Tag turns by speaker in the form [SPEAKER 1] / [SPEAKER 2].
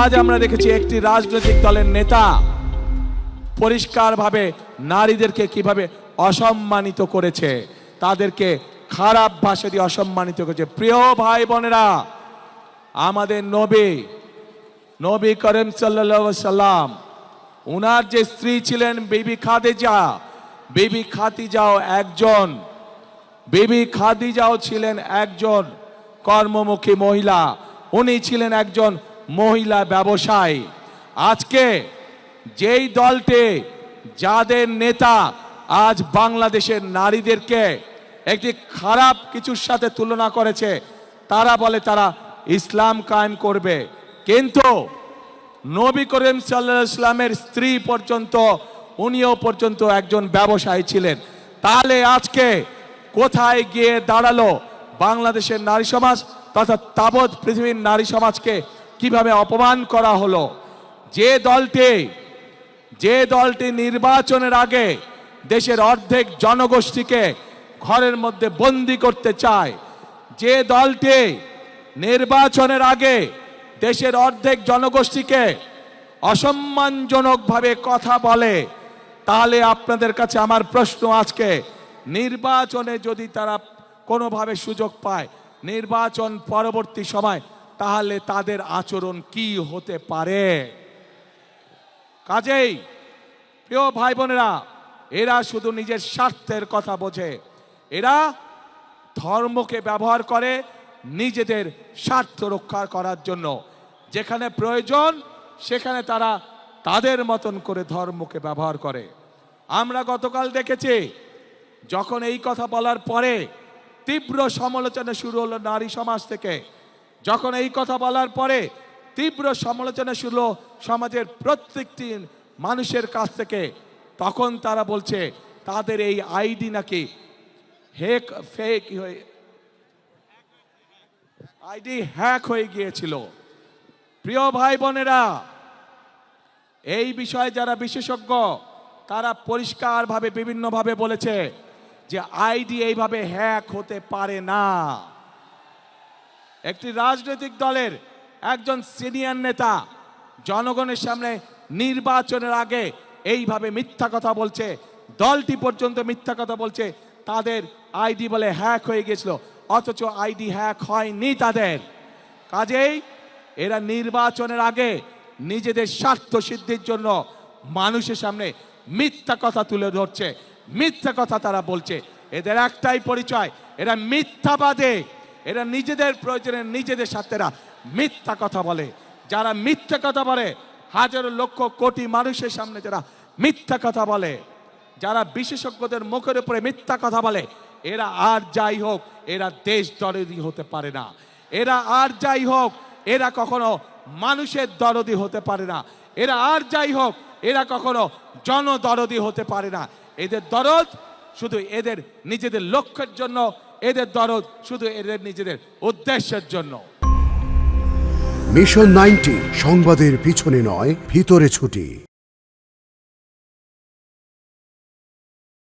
[SPEAKER 1] আজ আমরা দেখেছি একটি রাজনৈতিক দলের নেতা পরিষ্কারভাবে নারীদেরকে কীভাবে অসম্মানিত করেছে, তাদেরকে খারাপ ভাষা দিয়ে অসম্মানিত করেছে। প্রিয় ভাই বোনেরা, আমাদের নবী নবী করিম সাল্লাল্লাহু সাল্লাম, উনার যে স্ত্রী ছিলেন বিবি খাদিজা, বিবি খাদিজাও একজন, বিবি খাদিজাও ছিলেন একজন কর্মমুখী মহিলা, উনি ছিলেন একজন মহিলা ব্যবসায়ী। আজকে যেই দলটি, যাদের নেতা আজ বাংলাদেশের নারীদেরকে একটি খারাপ কিছুর সাথে তুলনা করেছে, তারা বলে তারা ইসলাম কায়েম করবে। কিন্তু নবী করিম সাল্লাহ ইসলামের স্ত্রী পর্যন্ত, উনিও পর্যন্ত একজন ব্যবসায়ী ছিলেন। তাহলে আজকে কোথায় গিয়ে দাঁড়াল বাংলাদেশের নারী সমাজ তথা তাবৎ পৃথিবীর নারী সমাজকে কীভাবে অপমান করা হলো? যে দলটি যে দলটি নির্বাচনের আগে দেশের অর্ধেক জনগোষ্ঠীকে ঘরের মধ্যে বন্দি করতে চায়, যে দলটি নির্বাচনের আগে দেশের অর্ধেক জনগোষ্ঠীকে অসম্মানজনকভাবে কথা বলে, তাহলে আপনাদের কাছে আমার প্রশ্ন আজকে, নির্বাচনে যদি তারা কোনোভাবে সুযোগ পায়, নির্বাচন পরবর্তী সময় তাহলে তাদের আচরণ কি হতে পারে? কাজেই, প্রিয় ভাই বোনেরা, এরা শুধু নিজের স্বার্থের কথা বোঝে। এরা ধর্মকে ব্যবহার করে নিজেদের স্বার্থ রক্ষা করার জন্য। যেখানে প্রয়োজন, সেখানে তারা তাদের মতন করে ধর্মকে ব্যবহার করে। আমরা গতকাল দেখেছি, যখন এই কথা বলার পরে তীব্র সমালোচনা শুরু হলো নারী সমাজ থেকে। যখন এই কথা বলার পরে তীব্র সমালোচনা শুরু সমাজের প্রত্যেকটি মানুষের কাছ থেকে। তখন তারা বলছে, তাদের এই আইডি নাকি হেক ফেক হয়ে আইডি হ্যাক হয়ে গিয়েছিল। প্রিয় ভাই বোনেরা, এই বিষয়ে যারা বিশেষজ্ঞ, তারা পরিষ্কারভাবে, বিভিন্নভাবে বলেছে যে আইডি এইভাবে হ্যাক হতে পারে না। একটি রাজনৈতিক দলের একজন সিনিয়র নেতা জনগণের সামনে নির্বাচনের আগে এইভাবে মিথ্যা কথা বলছে, দলটি পর্যন্ত মিথ্যা কথা বলছে, তাদের আইডি বলে হ্যাক হয়ে গেছিল অথচ আইডি হ্যাক হয়নি তাদের। কাজেই এরা নির্বাচনের আগে নিজেদের স্বার্থ সিদ্ধির জন্য মানুষের সামনে মিথ্যা কথা তুলে ধরছে, মিথ্যা কথা তারা বলছে। এদের একটাই পরিচয়, এরা মিথ্যাবাদে। এরা নিজেদের প্রয়োজনে নিজেদের স্বার্থেরা মিথ্যা কথা বলে। যারা মিথ্যা কথা বলে, হাজারো লক্ষ কোটি মানুষের সামনে যারা মিথ্যা কথা বলে, যারা বিশেষজ্ঞদের মুখের উপরে মিথ্যা কথা বলে, এরা আর যাই হোক, এরা দেশ দরদি হতে পারে না। এরা আর যাই হোক, এরা কখনো মানুষের দরদি হতে পারে না। এরা আর যাই হোক, এরা কখনো জনদরদি হতে পারে না। এদের দরদ শুধু এদের নিজেদের লক্ষ্যের জন্য এদের দরদ শুধু এদের নিজেদের উদ্দেশ্যের জন্য।
[SPEAKER 2] মিশন নাইনটি সংবাদের পিছনে নয় ভিতরে ছুটি।